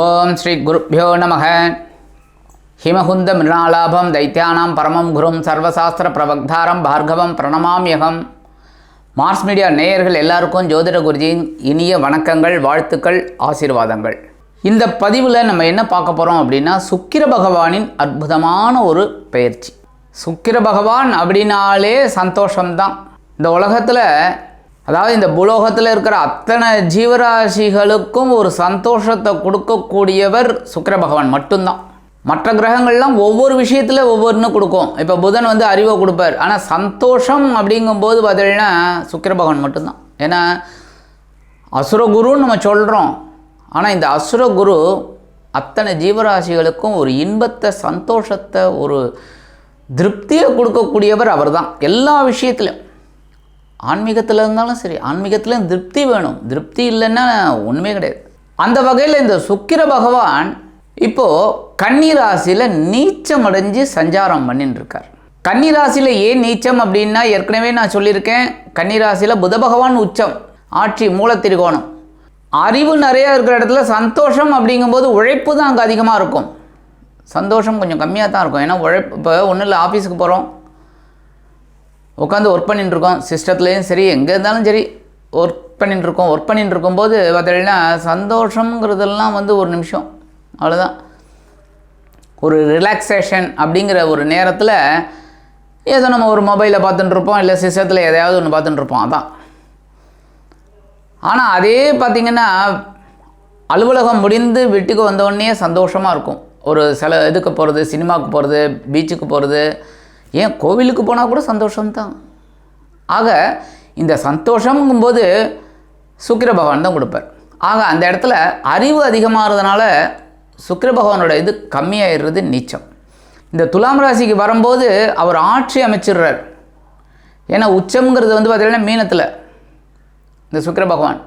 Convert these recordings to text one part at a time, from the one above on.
ஓம் ஸ்ரீ குருப்பியோ நமக. ஹிமகுந்த மிருணாலாபம் தைத்தியானாம் பரமம் குரும் சர்வசாஸ்திர பிரபக்தாரம் பார்கவம் பிரணமாம்யகம் மார்ஸ் மீடியா நேயர்கள் எல்லாருக்கும் ஜோதிட குருஜியின் இனிய வணக்கங்கள் வாழ்த்துக்கள் ஆசீர்வாதங்கள். இந்த பதிவில் நம்ம என்ன பார்க்க போகிறோம் அப்படின்னா சுக்கிர பகவானின் அற்புதமான ஒரு பயிற்சி. சுக்கிர பகவான் அப்படின்னாலே சந்தோஷம்தான். இந்த உலகத்தில் அதாவது இந்த புலோகத்தில் இருக்கிற அத்தனை ஜீவராசிகளுக்கும் ஒரு சந்தோஷத்தை கொடுக்கக்கூடியவர் சுக்கர பகவான் மட்டும்தான். மற்ற கிரகங்கள்லாம் ஒவ்வொரு விஷயத்தில் ஒவ்வொன்று கொடுக்கும். இப்போ புதன் வந்து அறிவை கொடுப்பார். ஆனால் சந்தோஷம் அப்படிங்கும்போது பார்த்தீங்கன்னா சுக்கர பகவான் மட்டும்தான். ஏன்னா அசுரகுருன்னு நம்ம சொல்கிறோம் ஆனால் இந்த அசுரகுரு அத்தனை ஜீவராசிகளுக்கும் ஒரு இன்பத்தை சந்தோஷத்தை ஒரு திருப்தியை கொடுக்கக்கூடியவர் அவர்தான். எல்லா விஷயத்திலும். ஆன்மீகத்தில் இருந்தாலும் சரி ஆன்மீகத்தில் திருப்தி வேணும். திருப்தி இல்லைன்னா ஒன்றுமே கிடையாது. அந்த வகையில் இந்த சுக்கிர பகவான் இப்போது கன்னிராசியில் நீச்சம் அடைஞ்சு சஞ்சாரம் பண்ணின்னு இருக்கார் கன்னிராசியில் ஏன் நீச்சம் அப்படின்னா ஏற்கனவே நான் சொல்லியிருக்கேன் கன்னிராசியில் புத பகவான் உச்சம் ஆட்சி மூலத்திரிகோணம். அறிவு நிறையா இருக்கிற இடத்துல சந்தோஷம் அப்படிங்கும்போது உழைப்பு தான் அங்கே அதிகமாக இருக்கும். சந்தோஷம் கொஞ்சம் கம்மியாக தான் இருக்கும். ஏன்னா உழைப்பு இப்போ ஒன்றும் இல்லை ஆஃபீஸுக்கு போகிறோம் உட்காந்து ஒர்க் பண்ணிட்டு இருக்கோம். சிஸ்டத்துலேயும் சரி எங்கே இருந்தாலும் சரி ஒர்க் பண்ணிட்டு இருக்கோம். ஒர்க் பண்ணிட்டு இருக்கும்போது பார்த்தீங்கன்னா சந்தோஷங்கிறதெல்லாம் வந்து ஒரு நிமிஷம். அவ்வளோதான் ஒரு ரிலாக்ஸேஷன் அப்படிங்கிற ஒரு நேரத்தில் ஏதோ நம்ம ஒரு மொபைலில் பார்த்துட்டுருப்போம் இல்லை சிஸ்டத்தில் எதையாவது ஒன்று பார்த்துட்டுருப்போம் அதான். ஆனால் அதே பார்த்திங்கன்னா அலுவலகம் முடிந்து வீட்டுக்கு வந்தோடனே சந்தோஷமாக இருக்கும். ஒரு சில இதுக்கு போகிறது சினிமாவுக்கு போகிறது பீச்சுக்கு போகிறது ஏன் கோவிலுக்கு போனால் கூட சந்தோஷம்தான். ஆக இந்த சந்தோஷங்கும்போது சுக்கிர பகவான் தான் கொடுப்பார். ஆக அந்த இடத்துல அறிவு அதிகமாகிறதுனால சுக்கிர பகவானோட இது கம்மியாயிடுறது நீச்சம். இந்த துலாம் ராசிக்கு வரும்போது அவர் ஆட்சி அமைச்சிடுறார். ஏன்னா உச்சம்ங்கிறது வந்து பார்த்திங்கன்னா மீனத்தில் இந்த சுக்கிர பகவான்.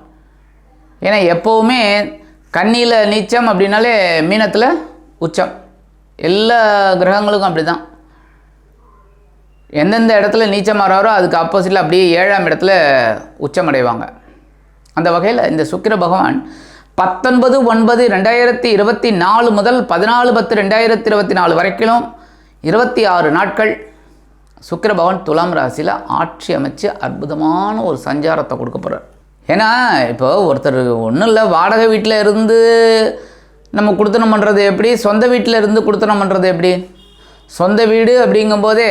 ஏன்னா எப்போவுமே கண்ணியில் நீச்சம் அப்படின்னாலே மீனத்தில் உச்சம். எல்லா கிரகங்களுக்கும் அப்படி தான் எந்தெந்த இடத்துல நீச்சம் மாறாரோ அதுக்கு ஆப்போசிட்டில் அப்படியே ஏழாம் இடத்துல உச்சமடைவாங்க. அந்த வகையில் இந்த சுக்கிர பகவான் பத்தொன்பது ஒன்பது ரெண்டாயிரத்தி இருபத்தி நாலு முதல் பதினாலு பத்து ரெண்டாயிரத்தி இருபத்தி நாலு வரைக்கும் இருபத்தி ஆறு நாட்கள் சுக்கிர பகவான் துலாம் ராசியில் ஆட்சி அமைச்சு அற்புதமான ஒரு சஞ்சாரத்தை கொடுக்க போகிறார் ஏன்னா இப்போ ஒருத்தர் ஒன்றும் இல்லை வாடகை வீட்டில் இருந்து நம்ம கொடுத்தனம் பண்ணுறது எப்படி? சொந்த வீட்டில் இருந்து கொடுத்தனம் பண்ணுறது எப்படி? சொந்த வீடு அப்படிங்கும்போதே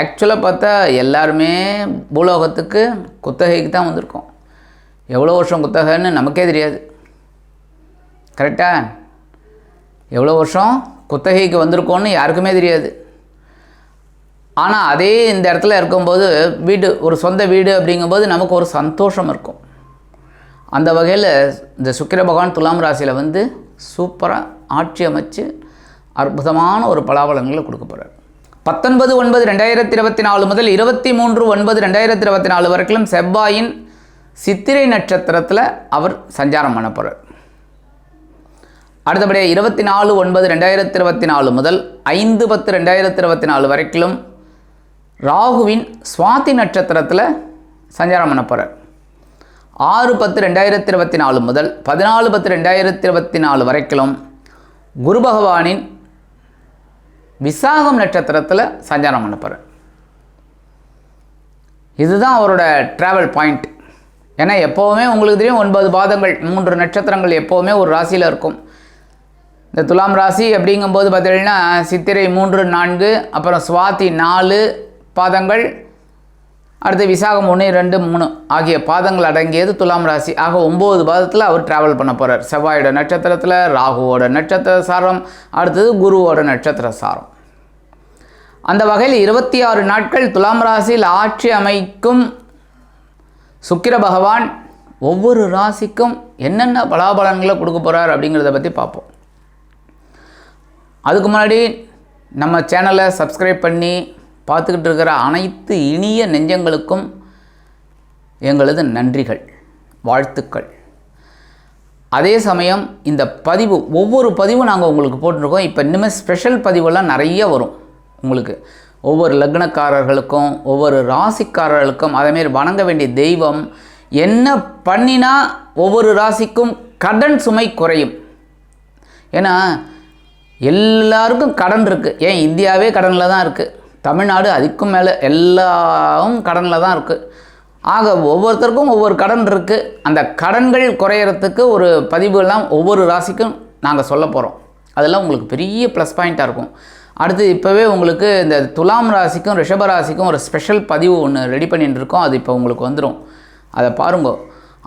ஆக்சுவலாக பார்த்தா எல்லாருமே பூலோகத்துக்கு குத்தகைக்கு தான் வந்திருக்கோம். எவ்வளோ வருஷம் குத்தகைன்னு நமக்கே தெரியாது. கரெக்டாக எவ்வளோ வருஷம் குத்தகைக்கு வந்திருக்கோன்னு யாருக்குமே தெரியாது. ஆனால் அதே இந்த இடத்துல இருக்கும்போது வீடு ஒரு சொந்த வீடு அப்படிங்கும்போது நமக்கு ஒரு சந்தோஷம் இருக்கும். அந்த வகையில் இந்த சுக்கிர பகவான் துலாம் ராசியில் வந்து சூப்பராக ஆட்சி அமைச்சு அற்புதமான ஒரு பலாபலங்களை கொடுக்க போகிறார் பத்தொன்பது ஒன்பது ரெண்டாயிரத்தி இருபத்தி நாலு முதல் இருபத்தி மூன்று ஒன்பது ரெண்டாயிரத்தி இருபத்தி நாலு வரைக்கும் செவ்வாயின் சித்திரை நட்சத்திரத்தில் அவர் சஞ்சாரம் பண்ண போகிறார் அடுத்தபடியாக இருபத்தி நாலு ஒன்பது ரெண்டாயிரத்தி இருபத்தி நாலு முதல் ஐந்து பத்து ரெண்டாயிரத்தி இருபத்தி நாலு வரைக்கும் ராகுவின் சுவாதி நட்சத்திரத்தில் சஞ்சாரம் பண்ண போகிறார் ஆறு பத்து ரெண்டாயிரத்தி இருபத்தி நாலு முதல் பதினாலு பத்து ரெண்டாயிரத்தி இருபத்தி நாலு வரைக்கும் குரு பகவானின் விசாகம் நட்சத்திரத்தில் சஞ்சாரம் பண்ண போகிறார் இதுதான் அவரோட ட்ராவல் பாயிண்ட் ஏன்னா எப்போவுமே உங்களுக்கு தெரியும் ஒன்பது பாதங்கள் மூன்று நட்சத்திரங்கள் எப்போவுமே ஒரு ராசியில் இருக்கும். இந்த துலாம் ராசி அப்படிங்கும்போது பார்த்தீங்கன்னா சித்திரை மூன்று நான்கு அப்புறம் சுவாதி நாலு பாதங்கள் அடுத்து விசாகம் ஒன்று ரெண்டு மூணு ஆகிய பாதங்கள் அடங்கியது துலாம் ராசி. ஆக ஒம்பது பாதத்தில் அவர் ட்ராவல் பண்ண போகிறார் செவ்வாயோட நட்சத்திரத்தில் ராகுவோட நட்சத்திர சாரம் அடுத்தது குருவோட நட்சத்திர சாரம். அந்த வகையில் இருபத்தி ஆறு நாட்கள் துலாம் ராசியில் ஆட்சி அமைக்கும் சுக்கிர பகவான் ஒவ்வொரு ராசிக்கும் என்னென்ன பலாபலன்களை கொடுக்க போகிறார் அப்படிங்கிறத பற்றி பார்ப்போம். அதுக்கு முன்னாடி நம்ம சேனலை சப்ஸ்கிரைப் பண்ணி பார்த்துக்கிட்டு இருக்கிற அனைத்து இனிய நெஞ்சங்களுக்கும் எங்களது நன்றிகள் வாழ்த்துக்கள். அதே சமயம் இந்த பதிவு ஒவ்வொரு பதிவும் நாங்கள் உங்களுக்கு போட்டிருக்கோம். இப்போ இனிமேல் ஸ்பெஷல் பதிவெல்லாம் நிறைய வரும். உங்களுக்கு. ஒவ்வொரு லக்னக்காரர்களுக்கும் ஒவ்வொரு ராசிக்காரர்களுக்கும் அதேமாரி வணங்க வேண்டிய தெய்வம் என்ன பண்ணினா ஒவ்வொரு ராசிக்கும் கடன் சுமை குறையும். ஏன்னா எல்லாருக்கும் கடன் இருக்குது ஏன்? இந்தியாவே கடனில் தான் இருக்குது தமிழ்நாடு அதுக்கும் மேலே எல்லாவும் கடனில் தான் இருக்குது ஆக ஒவ்வொருத்தருக்கும் ஒவ்வொரு கடன் இருக்குது அந்த கடன்கள் குறையறதுக்கு ஒரு பதிவுகள்லாம் ஒவ்வொரு ராசிக்கும் நாங்கள் சொல்ல போகிறோம் அதெல்லாம் உங்களுக்கு பெரிய ப்ளஸ் பாயிண்ட்டாக இருக்கும். அடுத்து இப்போவே உங்களுக்கு இந்த துலாம் ராசிக்கும் ரிஷப ராசிக்கும் ஒரு ஸ்பெஷல் பதிவு ஒன்று ரெடி பண்ணிட்டு இருக்கோம் அது இப்போ உங்களுக்கு வந்துடும் அதை பாருங்க.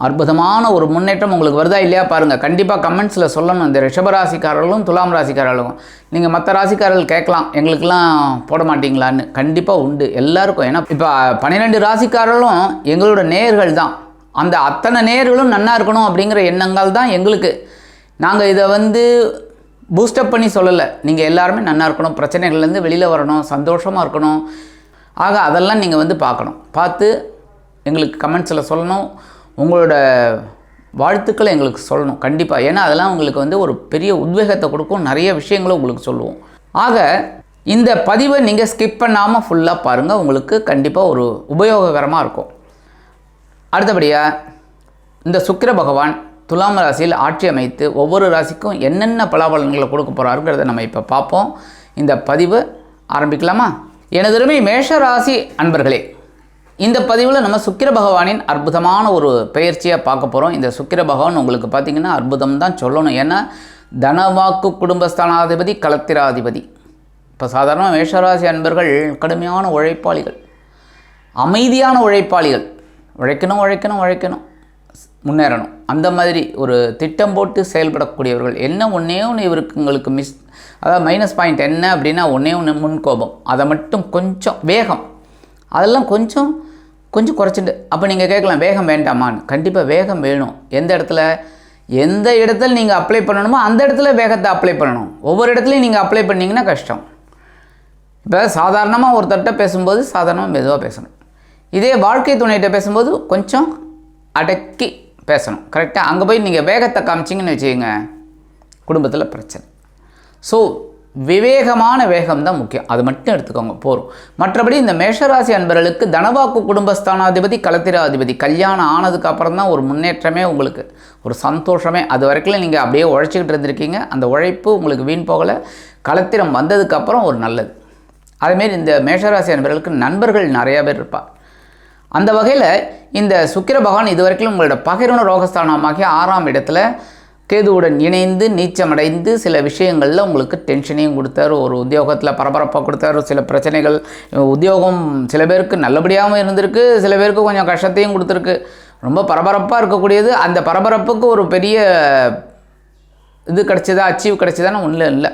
அற்புதமான ஒரு முன்னேற்றம் உங்களுக்கு வருதா இல்லையா பாருங்கள் கண்டிப்பாக கமெண்ட்ஸில் சொல்லணும். இந்த ரிஷப ராசிக்காரர்களும் துலாம் ராசிக்காரர்களும். நீங்கள் மற்ற ராசிக்காரர்கள் கேட்கலாம். எங்களுக்கெல்லாம் போட மாட்டீங்களான்னு. கண்டிப்பாக உண்டு. எல்லாருக்கும். ஏன்னா இப்போ பன்னிரெண்டு ராசிக்காரர்களும் எங்களோட நேர்கள் தான். அந்த அத்தனை நேர்களும் நன்னா இருக்கணும் அப்படிங்கிற எண்ணங்கள் தான் எங்களுக்கு. நாங்கள் இதை வந்து பூஸ்டப் பண்ணி சொல்லலை. நீங்கள் எல்லாருமே நல்லா இருக்கணும் பிரச்சனைகள்லேருந்து வெளியில் வரணும் சந்தோஷமாக இருக்கணும். ஆக அதெல்லாம் நீங்கள் வந்து பார்க்கணும். பார்த்து எங்களுக்கு கமெண்ட்ஸில் சொல்லணும். உங்களோட வாழ்த்துக்களை எங்களுக்கு சொல்லணும். கண்டிப்பாக ஏன்னா அதெல்லாம் உங்களுக்கு வந்து ஒரு பெரிய உத்வேகத்தை கொடுக்கும். நிறைய விஷயங்களை உங்களுக்கு சொல்லுவோம். ஆக இந்த பதிவை நீங்கள் ஸ்கிப் பண்ணாமல் ஃபுல்லாக பாருங்கள் உங்களுக்கு கண்டிப்பாக ஒரு உபயோககரமாக இருக்கும். அடுத்தபடியாக இந்த சுக்கிர பகவான் துலாம் ராசியில் ஆட்சி அமைத்து ஒவ்வொரு ராசிக்கும் என்னென்ன பலாபலன்களை கொடுக்க போகிறாருங்கிறத நம்ம இப்போ பார்ப்போம். இந்த பதிவு ஆரம்பிக்கலாமா? எனதருமை மேஷ ராசி அன்பர்களே இந்த பதிவில் நம்ம சுக்கிர பகவானின் அற்புதமான ஒரு பெயர்ச்சியாக பார்க்க போகிறோம் இந்த சுக்கிர பகவான் உங்களுக்கு பார்த்தீங்கன்னா அற்புதம் தான் சொல்லணும். ஏன்னா தனவாக்கு குடும்பஸ்தானாதிபதி கலத்திராதிபதி இப்போ சாதாரண மேஷராசி அன்பர்கள் கடுமையான உழைப்பாளிகள். அமைதியான உழைப்பாளிகள். உழைக்கணும் உழைக்கணும் உழைக்கணும். முன்னேறணும். அந்த மாதிரி ஒரு திட்டம் போட்டு செயல்படக்கூடியவர்கள் என்ன ஒன்றே ஒன்று இவருக்கு உங்களுக்கு மிஸ் அதாவது மைனஸ் பாயிண்ட் என்ன அப்படின்னா ஒன்றே ஒன்று முன்கோபம் அதை மட்டும் கொஞ்சம் வேகம். அதெல்லாம் கொஞ்சம் கொஞ்சம் குறைச்சிட்டு அப்போ நீங்கள் கேட்கலாம் வேகம் வேண்டாமான்னு. கண்டிப்பாக வேகம் வேணும். எந்த இடத்துல எந்த இடத்துல நீங்கள் அப்ளை பண்ணணுமோ அந்த இடத்துல வேகத்தை அப்ளை பண்ணணும். ஒவ்வொரு இடத்துலையும் நீங்கள் அப்ளை பண்ணிங்கன்னா கஷ்டம். இப்போ சாதாரணமாக ஒருத்தர்கிட்ட பேசும்போது சாதாரணமாக மெதுவாக பேசணும். இதே வாழ்க்கை துணைகிட்ட பேசும்போது கொஞ்சம் அடக்கி பேசணும். கரெக்டாக அங்கே போய் நீங்கள் வேகத்தை காமிச்சிங்கன்னு வச்சுக்கோங்க. குடும்பத்தில் பிரச்சனை. ஸோ விவேகமான வேகம் தான் முக்கியம். அது மட்டும் எடுத்துக்கோங்க போகிறோம் மற்றபடி இந்த மேஷராசி அன்பர்களுக்கு தனவாக்கு குடும்பஸ்தானாதிபதி கலத்திராதிபதி. கல்யாணம் ஆனதுக்கு அப்புறம் தான் ஒரு முன்னேற்றமே உங்களுக்கு ஒரு சந்தோஷமே. அது வரைக்கும் நீங்கள் அப்படியே உழைச்சிக்கிட்டு இருந்திருக்கீங்க. அந்த உழைப்பு உங்களுக்கு வீண் போகலை. களத்திரம் வந்ததுக்கப்புறம் ஒரு நல்லது. அதுமாரி இந்த மேஷராசி அன்பர்களுக்கு நண்பர்கள் நிறையா பேர் இருப்பார் அந்த வகையில் இந்த சுக்கிர பகவான் இதுவரைக்கும் உங்களோட பகிர்வு ரோகஸ்தானமாகிய ஆறாம் இடத்துல கேதுவுடன் இணைந்து நீச்சமடைந்து சில விஷயங்களில் உங்களுக்கு டென்ஷனையும் கொடுத்தாரு. ஒரு உத்தியோகத்தில் பரபரப்பாக கொடுத்தாரு. சில பிரச்சனைகள் உத்தியோகம் சில பேருக்கு நல்லபடியாகவும் இருந்திருக்கு. சில பேருக்கு கொஞ்சம் கஷ்டத்தையும் கொடுத்துருக்கு. ரொம்ப பரபரப்பாக இருக்கக்கூடியது. அந்த பரபரப்புக்கு ஒரு பெரிய இது கிடச்சிதா அச்சீவ் கிடச்சிதான்னு ஒன்றும் இல்லை.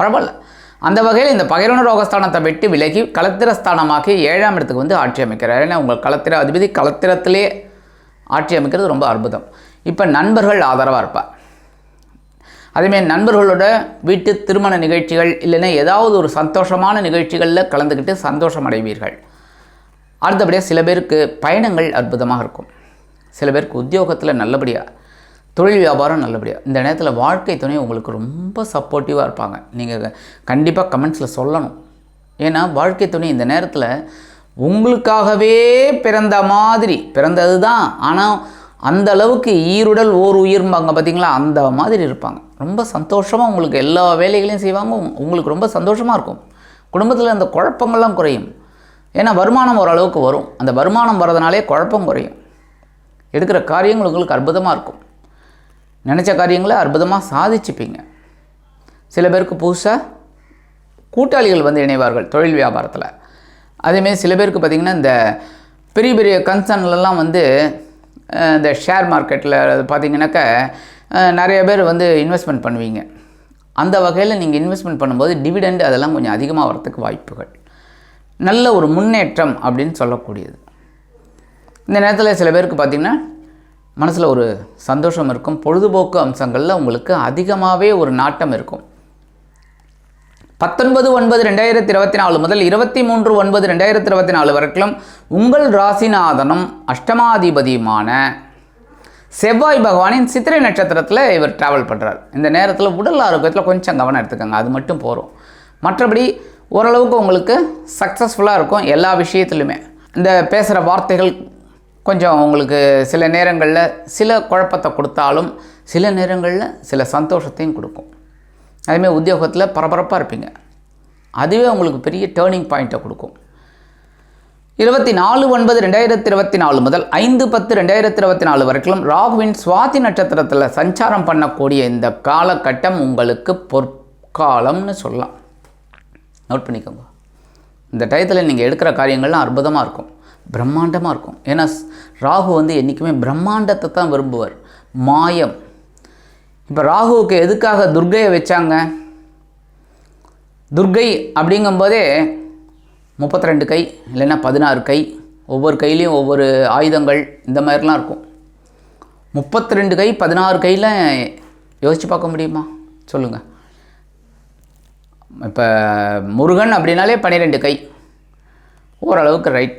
பரவாயில்ல. அந்த வகையில் இந்த பகிரன ரோகஸ்தானத்தை விட்டு விலகி களத்திரஸ்தானமாகி ஏழாம் இடத்துக்கு வந்து ஆட்சி அமைக்கிறார். ஏன்னா உங்கள் களத்திர அதிபதி களத்திரத்திலே ஆட்சி அமைக்கிறது ரொம்ப அற்புதம். இப்போ நண்பர்கள் ஆதரவாக இருப்பார். அதேமாரி நண்பர்களோட வீட்டு திருமண நிகழ்ச்சிகள் இல்லைன்னா ஏதாவது ஒரு சந்தோஷமான நிகழ்ச்சிகளில் கலந்துக்கிட்டு சந்தோஷம் அடைவீர்கள். அடுத்தபடியாக சில பேருக்கு பயணங்கள் அற்புதமாக இருக்கும். சில பேருக்கு உத்தியோகத்தில் நல்லபடியாக தொழில் வியாபாரம் நல்லபடியாக இந்த நேரத்தில் வாழ்க்கை துணை உங்களுக்கு ரொம்ப சப்போர்ட்டிவாக இருப்பாங்க. நீங்கள் கண்டிப்பாக கமெண்ட்ஸில் சொல்லணும். ஏன்னா வாழ்க்கை துணை இந்த நேரத்தில் உங்களுக்காகவே பிறந்த மாதிரி. பிறந்தது தான் ஆனால் அந்த அளவுக்கு ஈருடல் ஓர் உயிர்ம்பாங்க பார்த்தீங்களா அந்த மாதிரி இருப்பாங்க. ரொம்ப சந்தோஷமாக உங்களுக்கு எல்லா வேலைகளையும் செய்வாங்க. உங்களுக்கு ரொம்ப சந்தோஷமாக இருக்கும். குடும்பத்தில் அந்த குழப்பங்கள்லாம் குறையும். ஏன்னா வருமானம் ஓரளவுக்கு வரும். அந்த வருமானம் வரதுனாலே குழப்பம் குறையும். எடுக்கிற காரியங்கள் உங்களுக்கு அற்புதமாக இருக்கும். நினச்ச காரியங்களை அற்புதமாக சாதிச்சுப்பீங்க. சில பேருக்கு புதுசாக கூட்டாளிகள் வந்து இணைவார்கள் தொழில் வியாபாரத்தில். அதேமாரி சில பேருக்கு பார்த்திங்கன்னா இந்த பெரிய பெரிய கன்சர்ன்லலாம் வந்து இந்த ஷேர் மார்க்கெட்டில் பார்த்தீங்கன்னாக்கா நிறைய பேர் வந்து இன்வெஸ்ட்மெண்ட் பண்ணுவீங்க. அந்த வகையில் நீங்கள் இன்வெஸ்ட்மெண்ட் பண்ணும்போது டிவிடெண்ட் அதெல்லாம் கொஞ்சம் அதிகமாக வரத்துக்கு வாய்ப்புகள். நல்ல ஒரு முன்னேற்றம் அப்படின்னு சொல்லக்கூடியது. இந்த நேரத்தில் சில பேருக்கு பார்த்திங்கன்னா மனசில் ஒரு சந்தோஷம் இருக்கும். பொழுதுபோக்கு அம்சங்களில் உங்களுக்கு அதிகமாகவே ஒரு நாட்டம் இருக்கும். பத்தொன்பது ஒன்பது ரெண்டாயிரத்தி இருபத்தி நாலு முதல் இருபத்தி மூன்று ஒன்பது ரெண்டாயிரத்தி இருபத்தி நாலு வரைக்கும் உங்கள் ராசிநாதனும் அஷ்டமாதிபதியுமான செவ்வாய் பகவானின் சித்திரை நட்சத்திரத்தில் இவர் ட்ராவல் பண்ணுறார் இந்த நேரத்தில் உடல் ஆரோக்கியத்தில் கொஞ்சம் கவனம் எடுத்துக்கோங்க. அது மட்டும் போகிறோம் மற்றபடி ஓரளவுக்கு உங்களுக்கு சக்ஸஸ்ஃபுல்லாக இருக்கும் எல்லா விஷயத்துலையுமே இந்த பேசுகிற வார்த்தைகள் கொஞ்சம் உங்களுக்கு சில நேரங்களில் சில குழப்பத்தை கொடுத்தாலும் சில நேரங்களில் சில சந்தோஷத்தையும் கொடுக்கும். அதேமாதிரி உத்தியோகத்தில் பரபரப்பாக இருப்பீங்க. அதுவே உங்களுக்கு பெரிய டேர்னிங் பாயிண்ட்டை கொடுக்கும். இருபத்தி நாலு ஒன்பது ரெண்டாயிரத்தி இருபத்தி நாலு முதல் ஐந்து பத்து ரெண்டாயிரத்தி இருபத்தி நாலு வரைக்கும் ராகுவின் சுவாதி நட்சத்திரத்தில் சஞ்சாரம் பண்ணக்கூடிய இந்த காலகட்டம் உங்களுக்கு பொற்காலம்னு சொல்லலாம். நோட் பண்ணிக்கோங்க. இந்த டயத்தில் நீங்கள் எடுக்கிற காரியங்கள்லாம் அற்புதமாக இருக்கும். பிரம்மாண்டமாக இருக்கும். ஏன்னா ஸ்- ராகு வந்து என்றைக்குமே பிரம்மாண்டத்தை தான் விரும்புவார். மாயம். இப்போ ராகுவுக்கு எதுக்காக துர்க்கையை வச்சாங்க? துர்க்கை அப்படிங்கும்போதே முப்பத்தி ரெண்டு கை இல்லைன்னா பதினாறு கை ஒவ்வொரு கையிலையும் ஒவ்வொரு ஆயுதங்கள் இந்த மாதிரிலாம் இருக்கும். முப்பத்தி ரெண்டு கை பதினாறு கையில் யோசித்து பார்க்க முடியுமா? சொல்லுங்கள் இப்போ முருகன் அப்படின்னாலே பன்னிரெண்டு கை. ஓரளவுக்கு ரைட்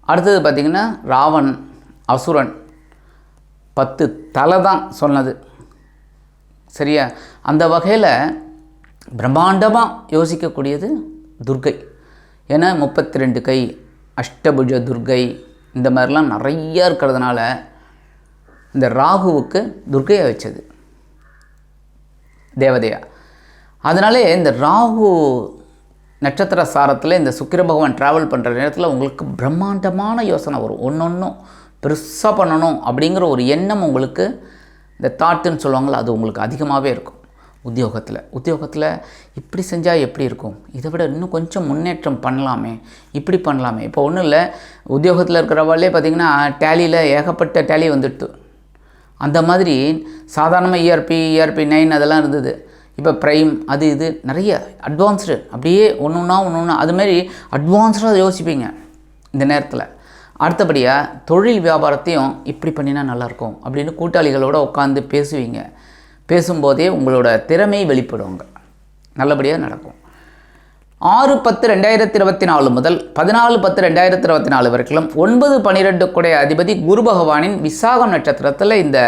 அடுத்தது பார்த்திங்கன்னா ராவன் அசுரன். பத்து தலை தான் சொன்னது. சரியா? அந்த வகையில் பிரம்மாண்டமாக யோசிக்கக்கூடியது துர்க்கை ஏன்னா முப்பத்தி ரெண்டு கை அஷ்டபுஜ துர்க்கை இந்த மாதிரிலாம் நிறையா இருக்கிறதுனால இந்த ராகுவுக்கு துர்க்கையை வச்சது. தேவதையா? அதனாலே இந்த ராகு நட்சத்திர சாரத்தில் இந்த சுக்கிர பகவான் ட்ராவல் பண்ணுற நேரத்தில் உங்களுக்கு பிரம்மாண்டமான யோசனை வரும். ஒன்று ஒன்றும் பெருசாக பண்ணணும் அப்படிங்கிற ஒரு எண்ணம் உங்களுக்கு இந்த தாட்டுன்னு சொல்லுவாங்கள்ல அது உங்களுக்கு அதிகமாகவே இருக்கும். உத்தியோகத்தில். உத்தியோகத்தில் இப்படி செஞ்சால் எப்படி இருக்கும்? இதை விட இன்னும் கொஞ்சம் முன்னேற்றம் பண்ணலாமே. இப்படி பண்ணலாமே. இப்போ ஒன்றும் இல்லை. உத்தியோகத்தில் இருக்கிறவாளே பார்த்திங்கன்னா டேலியில் ஏகப்பட்ட டேலி வந்துடுது அந்த மாதிரி சாதாரணமாக இஆர்பி இஆர்பி நைன் அதெல்லாம் இருந்தது. இப்போ ப்ரைம் அது இது நிறைய அட்வான்ஸ்டு அப்படியே ஒன்று ஒன்றா ஒன்று ஒன்றா அதுமாரி அட்வான்ஸ்டாக யோசிப்பீங்க இந்த நேரத்தில். அடுத்தபடியாக தொழில் வியாபாரத்தையும் இப்படி பண்ணினா நல்லாயிருக்கும் அப்படின்னு கூட்டாளிகளோடு உட்காந்து பேசுவீங்க. பேசும்போதே உங்களோட திறமை வெளிப்படுவாங்க நல்லபடியாக நடக்கும். ஆறு பத்து ரெண்டாயிரத்தி இருபத்தி நாலு முதல் பதினாலு பத்து ரெண்டாயிரத்தி இருபத்தி நாலு வரைக்கும் ஒன்பது பன்னிரெண்டு குடைய அதிபதி குரு பகவானின் விசாகம் நட்சத்திரத்தில் இந்த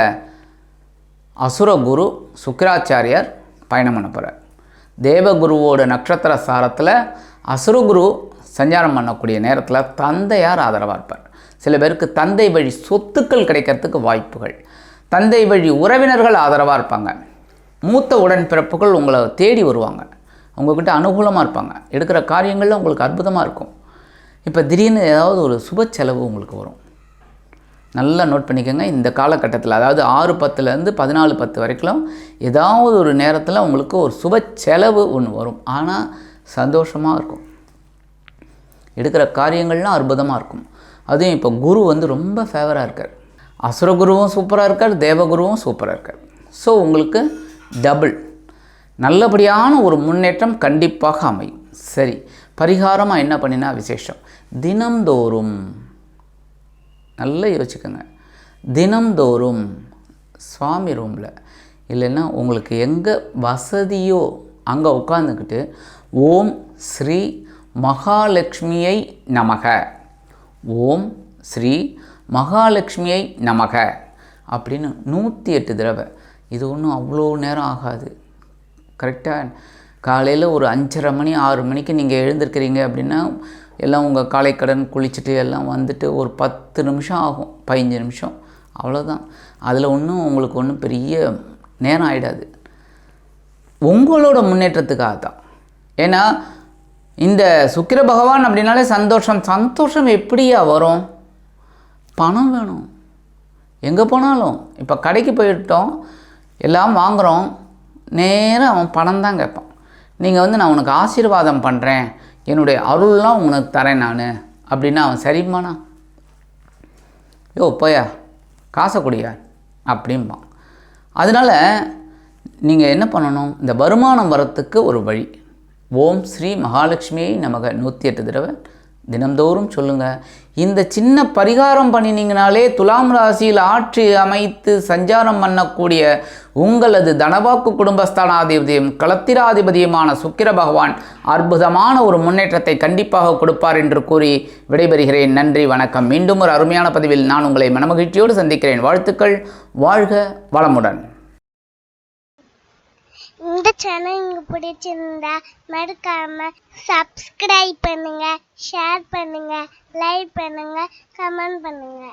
அசுர குரு பயணம் பண்ண போகிறார் தேவகுருவோட நட்சத்திர சாரத்தில் அசுரகுரு சஞ்சாரம் பண்ணக்கூடிய நேரத்தில் தந்தையார் ஆதரவாக இருப்பார். சில பேருக்கு தந்தை வழி சொத்துக்கள் கிடைக்கிறதுக்கு வாய்ப்புகள். தந்தை வழி உறவினர்கள் ஆதரவாக இருப்பாங்க. மூத்த உடன்பிறப்புகள் உங்களை தேடி வருவாங்க. உங்ககிட்ட அனுகூலமாக இருப்பாங்க. எடுக்கிற காரியங்களில் உங்களுக்கு அற்புதமாக இருக்கும். இப்போ திடீர்னு ஏதாவது ஒரு சுப செலவு உங்களுக்கு வரும். நல்லா நோட் பண்ணிக்கோங்க. இந்த காலகட்டத்தில் அதாவது ஆறு பத்துலேருந்து பதினாலு பத்து வரைக்கும் ஏதாவது ஒரு நேரத்தில் உங்களுக்கு ஒரு சுப செலவு ஒன்று வரும். ஆனால் சந்தோஷமாக இருக்கும். எடுக்கிற காரியங்கள்லாம் அற்புதமாக இருக்கும். அதுவும் இப்போ குரு வந்து ரொம்ப ஃபேவராக இருக்கார். அசுரகுருவும் சூப்பராக இருக்கார் தேவகுருவும் சூப்பராக இருக்கார். ஸோ உங்களுக்கு டபுள் நல்லபடியான ஒரு முன்னேற்றம் கண்டிப்பாக அமையும். சரி பரிகாரமாக என்ன பண்ணினா விசேஷம்? தினம்தோறும். நல்லா யோசிச்சுக்கோங்க. தினம்தோறும் சுவாமி ரூமில் இல்லைன்னா உங்களுக்கு எங்கே வசதியோ அங்கே உட்காந்துக்கிட்டு ஓம் ஸ்ரீ மகாலட்சுமியை நமக. ஓம் ஸ்ரீ மகாலட்சுமியை நமக அப்படின்னு நூற்றி எட்டு தடவை. இது ஒன்றும் அவ்வளோ நேரம் ஆகாது. கரெக்டாக காலையில் ஒரு அஞ்சரை மணி ஆறு மணிக்கு நீங்கள் எழுந்திருக்கிறீங்க அப்படின்னா எல்லாம் உங்கள் காலை கடன் குளிச்சுட்டு எல்லாம் வந்துட்டு ஒரு பத்து நிமிஷம் ஆகும் பதினஞ்சு நிமிஷம். அவ்வளோதான் அதில் ஒன்றும் உங்களுக்கு ஒன்றும் பெரிய நேரம் ஆகிடாது உங்களோட முன்னேற்றத்துக்காக தான் ஏன்னா இந்த சுக்கிர பகவான் அப்படின்னாலே சந்தோஷம். சந்தோஷம் எப்படியா வரும்? பணம் வேணும். எங்கே போனாலும். இப்போ கடைக்கு போயிட்டோம் எல்லாம் வாங்குகிறோம் நேராக அவன் பணம் தான் கேட்பான். நீங்கள் வந்து நான் உனக்கு ஆசீர்வாதம் பண்ணுறேன் என்னுடைய அருள்லாம் உனக்கு தரேன் நான். அப்படின்னா அவன் சரிம்மாண்ணா யோ போயா காசை குடியா? அப்படிம்பான். அதனால் நீங்கள் என்ன பண்ணணும்? இந்த வருமானம் வரத்துக்கு ஒரு வழி. ஓம் ஸ்ரீ மகாலட்சுமியை நமக்கு நூற்றி எட்டு தடவை தினம்தோறும் சொல்லுங்கள் இந்த சின்ன பரிகாரம் பண்ணினீங்கனாலே துலாம் ராசியில் ஆட்சி அமைத்து சஞ்சாரம் பண்ணக்கூடிய உங்களது தனவாக்கு குடும்பஸ்தானாதிபதியும் களத்திராதிபதியுமான சுக்கிர பகவான் அற்புதமான ஒரு முன்னேற்றத்தை கண்டிப்பாக கொடுப்பார் என்று கூறி விடைபெறுகிறேன். நன்றி வணக்கம். மீண்டும் ஒரு அருமையான பதிவில் நான் உங்களை மனமகிழ்ச்சியோடு சந்திக்கிறேன். வாழ்த்துக்கள். வாழ்க வளமுடன். இந்த சேனல் உங்களுக்கு பிடிச்சிருந்தா மறக்காம சப்ஸ்கிரைப் பண்ணுங்க ஷேர் பண்ணுங்க. லைக் பண்ணுங்க கமெண்ட் பண்ணுங்க.